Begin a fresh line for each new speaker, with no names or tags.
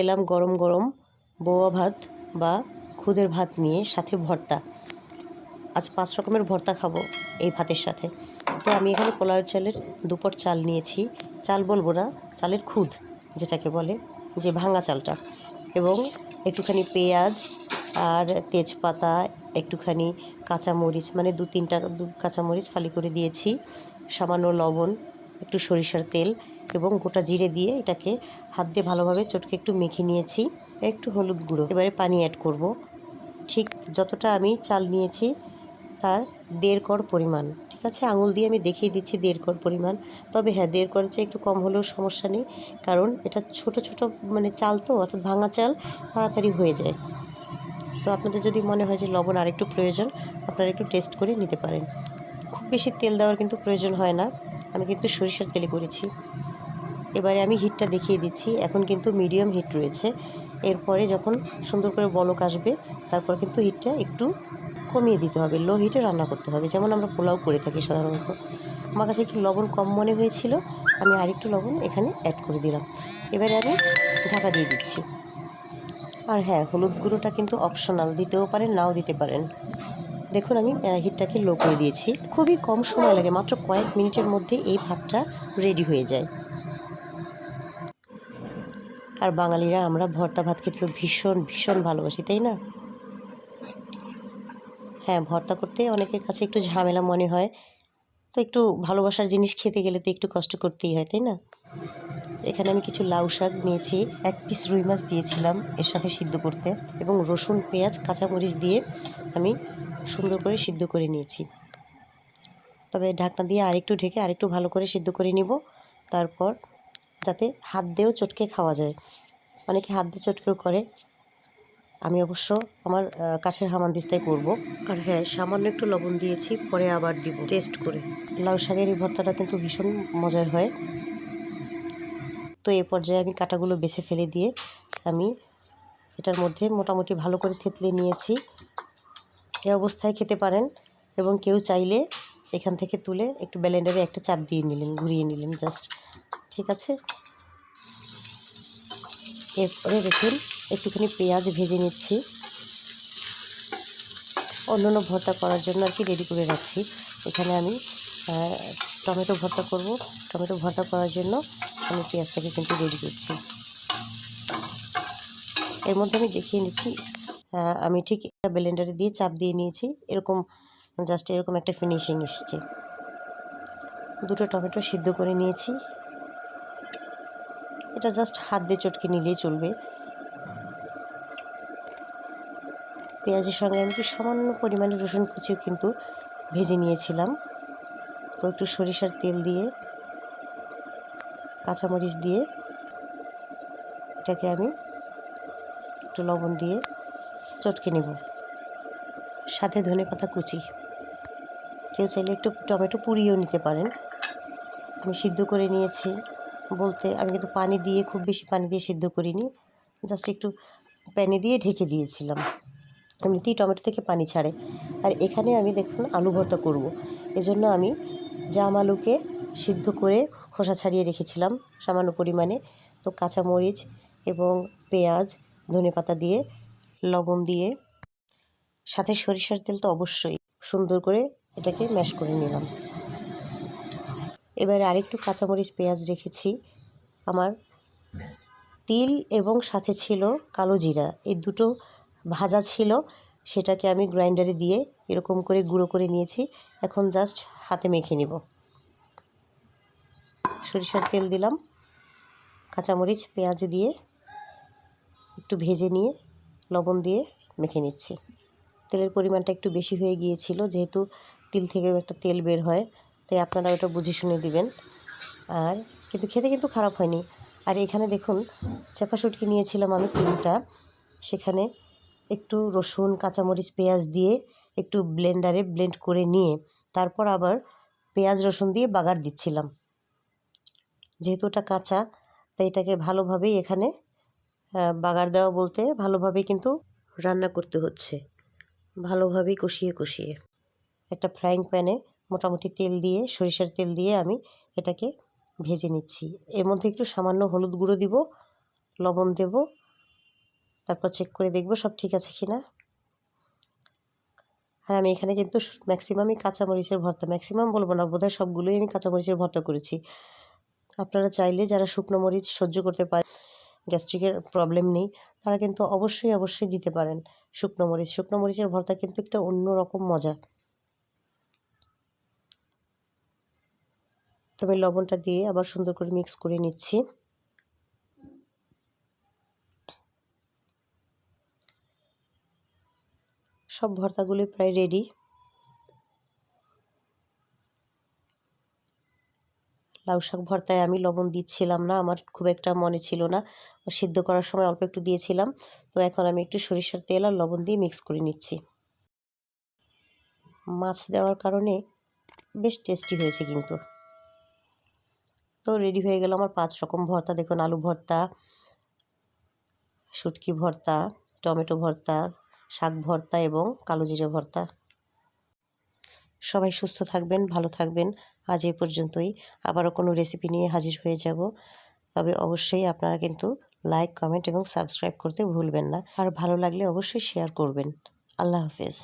এলাম গরম গরম বৌয়া ভাত বা খুদের ভাত নিয়ে সাথে ভর্তা। আজ পাঁচ রকমের ভর্তা খাব এই ভাতের সাথে। তো আমি এখানে পোলাওয়ের চালের দুপট চাল নিয়েছি। চাল বলব না, চালের খুদ যেটাকে বলে, যে ভাঙা চালটা। এবং একটুখানি পেঁয়াজ আর তেজপাতা, একটুখানি কাঁচামরিচ মানে দু তিনটা কাঁচামরিচ ফালি করে দিয়েছি। সামান্য লবণ, একটু সরিষার তেল এবং গোটা জিরে দিয়ে এটাকে হাত দিয়ে ভালোভাবে চটকে একটু মেখে নিয়েছি। একটু হলুদ গুঁড়ো। এবারে পানি অ্যাড করব। ঠিক যতটা আমি চাল নিয়েছি তার দেড় কর পরিমাণ। ঠিক আছে? আঙুল দিয়ে আমি দেখিয়ে দিচ্ছি দেড় কর পরিমাণ। তবে হ্যাঁ দেড় করের চেয়ে একটু কম হলেও সমস্যা নেই। কারণ এটা ছোট ছোট মানে চাল তো, অর্থাৎ ভাঙা চাল তাড়াতাড়ি হয়ে যায়। তো আপনাদের যদি মনে হয় যে লবণ আরেকটু প্রয়োজন, আপনারা একটু টেস্ট করে নিতে পারেন। খুব বেশি তেল দেওয়ার কিন্তু প্রয়োজন হয় না। আমি কিন্তু সরিষার তেলে করেছি। এবারে আমি হিটটা দেখিয়ে দিচ্ছি। এখন কিন্তু মিডিয়াম হিট রয়েছে। এরপরে যখন সুন্দর করে বলক আসবে, তারপর কিন্তু হিটটা একটু কমিয়ে দিতে হবে। লো হিটে রান্না করতে হবে। যেমন আমরা পোলাও করে থাকি সাধারণত। আমার কাছে একটু লবণ কম মনে হয়েছিল। আমি আরেকটু লবণ এখানে অ্যাড করে দিলাম। এবারে আমি ঢাকা দিয়ে দিচ্ছি। আর হ্যাঁ হলুদ গুঁড়োটা কিন্তু অপশনাল দিতেও পারেন, নাও দিতে পারেন। দেখুন, আমি হিটটাকে লো করে দিয়েছি। খুবই কম সময় লাগে। মাত্র কয়েক মিনিটের মধ্যে এই ভাতটা রেডি হয়ে যায়। আর বাঙালিরা আমরা ভর্তা ভাত খেতে তো ভীষণ ভীষণ ভালোবাসি, তাই না? হ্যাঁ ভর্তা করতে অনেকের কাছে একটু ঝামেলা মনে হয়। তো একটু ভালোবাসার জিনিস খেতে গেলে তো একটু কষ্ট করতেই হয়, তাই না? এখানে আমি কিছু লাউ শাক নিয়েছি, এক পিস রুই মাছ দিয়েছিলাম এর সাথে সিদ্ধ করতে এবং রসুন, পেঁয়াজ, কাঁচামরিচ দিয়ে আমি সুন্দর করে সিদ্ধ করে নিয়েছি। তবে ঢাকনা দিয়ে আরেকটু ঢেকে আরেকটু ভালো করে সিদ্ধ করে নিব, তারপর যাতে হাত দিয়েও চটকে খাওয়া যায়। অনেকে হাত দিয়ে চটকেও করে। আমি অবশ্য আমার কাঠের হামানদিস্তায় করব। আর হ্যাঁ সামান্য একটু লবণ দিয়েছি পরে আবার দিব। টেস্ট করে। লাউ শাকের এই ভর্তাটা কিন্তু ভীষণ মজার হয়। তো এই পর্যায়ে আমি কাটাগুলো বেছে ফেলে দিয়ে আমি এটার মধ্যে মোটামুটি ভালো করে থেতলে নিয়েছি। এ অবস্থায় খেতে পারেন এবং কেউ চাইলে এখান থেকে তুলে একটু ব্যালেন্ডারে একটা চাপ দিয়ে নিলেন ঘুরিয়ে নিলেন জাস্ট ঠিক আছে? এরপরে দেখুন, একটুখানি পেঁয়াজ ভেজে নিচ্ছি। অন্যান্য ভর্তা করার জন্য আর কি রেডি করে রাখছি। এখানে আমি টমেটো ভর্তা করব। টমেটো ভর্তা করার জন্য আমি পেঁয়াজটাকে কিন্তু রেডি করছি। এর মধ্যে আমি দেখিয়ে নিচ্ছি আমি ঠিক একটা ব্লেন্ডারে দিয়ে চাপ দিয়ে নিয়েছি। এরকম জাস্ট এরকম একটা ফিনিশিং এসছে। দুটো টমেটো সিদ্ধ করে নিয়েছি। এটা জাস্ট হাত দিয়ে চটকে নিলেই চলবে। পেঁয়াজের সঙ্গে আমি সামান্য পরিমাণে রসুন কুচিও কিন্তু ভেজে নিয়েছিলাম। তো একটু সরিষার তেল দিয়ে, কাঁচামরিচ দিয়ে, এটাকে আমি একটু লবণ দিয়ে চটকে নেব। সাথে ধনে পাতা কুচি। কেউ চাইলে একটু টমেটো পুড়িয়েও নিতে পারেন। আমি সিদ্ধ করে নিয়েছি। বলতে আমি কিন্তু পানি দিয়ে খুব বেশি পানি দিয়ে সিদ্ধ করিনি। জাস্ট একটু প্যানে দিয়ে ঢেকে দিয়েছিলাম। এমনিতেই টমেটো থেকে পানি ছাড়ে। আর এখানে আমি দেখুন আলু ভর্তা করব। এজন্য আমি জাম আলুকে সিদ্ধ করে খোসা ছাড়িয়ে রেখেছিলাম সামান্য পরিমাণে। তো কাঁচামরিচ এবং পেঁয়াজ ধনেপাতা দিয়ে, লবণ দিয়ে। সাথে সরিষার তেল তো অবশ্যই। সুন্দর করে এটাকে ম্যাশ করে নিলাম। এবারে আরেকটু কাঁচামরিচ, পেঁয়াজ রেখেছি। আমার তিল এবং সাথে ছিল কালো জিরা। এই দুটো ভাজা ছিল, সেটাকে আমি গ্রাইন্ডারে দিয়ে এরকম করে গুঁড়ো করে নিয়েছি। এখন জাস্ট হাতে মেখে নিব। সরিষার তেল দিলাম, কাঁচামরিচ, পেঁয়াজ দিয়ে একটু ভেজে নিয়ে লবণ দিয়ে মেখে নিচ্ছি। তেলের পরিমাণটা একটু বেশি হয়ে গিয়েছিল, যেহেতু তিল থেকেও একটা তেল বের হয়। তাই আপনারা ওটা বুঝে শুনে দিবেন। আর কিন্তু খেতে কিন্তু খারাপ হয়নি। আর এখানে দেখুন, চাপা শুটকি নিয়েছিলাম আমি তিনটা। সেখানে একটু রসুন, কাঁচামরিচ, পেঁয়াজ দিয়ে একটু ব্লেন্ডারে ব্লেন্ড করে নিয়ে তারপর আবার পেঁয়াজ, রসুন দিয়ে বাগার দিচ্ছিলাম। যেহেতু ওটা কাঁচা, তাই এটাকে ভালোভাবেই এখানে বাগার দেওয়া বলতে ভালোভাবে কিন্তু রান্না করতে হচ্ছে। ভালোভাবেই কষিয়ে কষিয়ে। একটা ফ্রাইং প্যানে মোটামুটি তেল দিয়ে, সরিষার তেল দিয়ে আমি এটাকে ভেজে নিচ্ছি। এর মধ্যে একটু সামান্য হলুদ গুঁড়ো দিব, লবণ দেব, তারপর চেক করে দেখব সব ঠিক আছে কি না আর আমি এখানে কিন্তু ম্যাক্সিমামই কাঁচামরিচের ভর্তা ম্যাক্সিমাম বলব না, বোধহয় সবগুলোই আমি কাঁচামরিচের ভর্তা করেছি। আপনারা চাইলে যারা শুকনো মরিচ সহ্য করতে পারেন গ্যাস্ট্রিকের প্রবলেম নেই, তারা কিন্তু অবশ্যই অবশ্যই দিতে পারেন শুকনো মরিচ। শুকনো মরিচের ভর্তা কিন্তু একটা অন্য রকম মজা। আমি লবণটা দিয়ে আবার সুন্দর করে মিক্স করে নিচ্ছি। সব ভর্তাগুলি প্রায় রেডি লাউ শাক ভর্তায় আমি লবণ দিচ্ছিলাম না, আমার খুব একটা মনে ছিল না। সিদ্ধ করার সময় অল্প একটু দিয়েছিলাম, তো এখন আমি একটু সরিষার তেল আর লবণ দিয়ে মিক্স করে নিচ্ছি। মাছ দেওয়ার কারণে বেশ টেস্টি হয়েছে কিন্তু। তো রেডি হয়ে গেল আমার পাঁচ রকম ভর্তা। দেখুন, আলু ভর্তা, শুটকি ভর্তা, টমেটো ভর্তা, শাক ভর্তা এবং কালো জিরে ভর্তা। সবাই সুস্থ থাকবেন, ভালো থাকবেন। আজ এই পর্যন্তই। আবারও কোনো রেসিপি নিয়ে হাজির হয়ে যাব। তবে অবশ্যই আপনারা কিন্তু লাইক কমেন্ট এবং সাবস্ক্রাইব করতে ভুলবেন না। আর ভালো লাগলে অবশ্যই শেয়ার করবেন। আল্লাহ হাফেজ।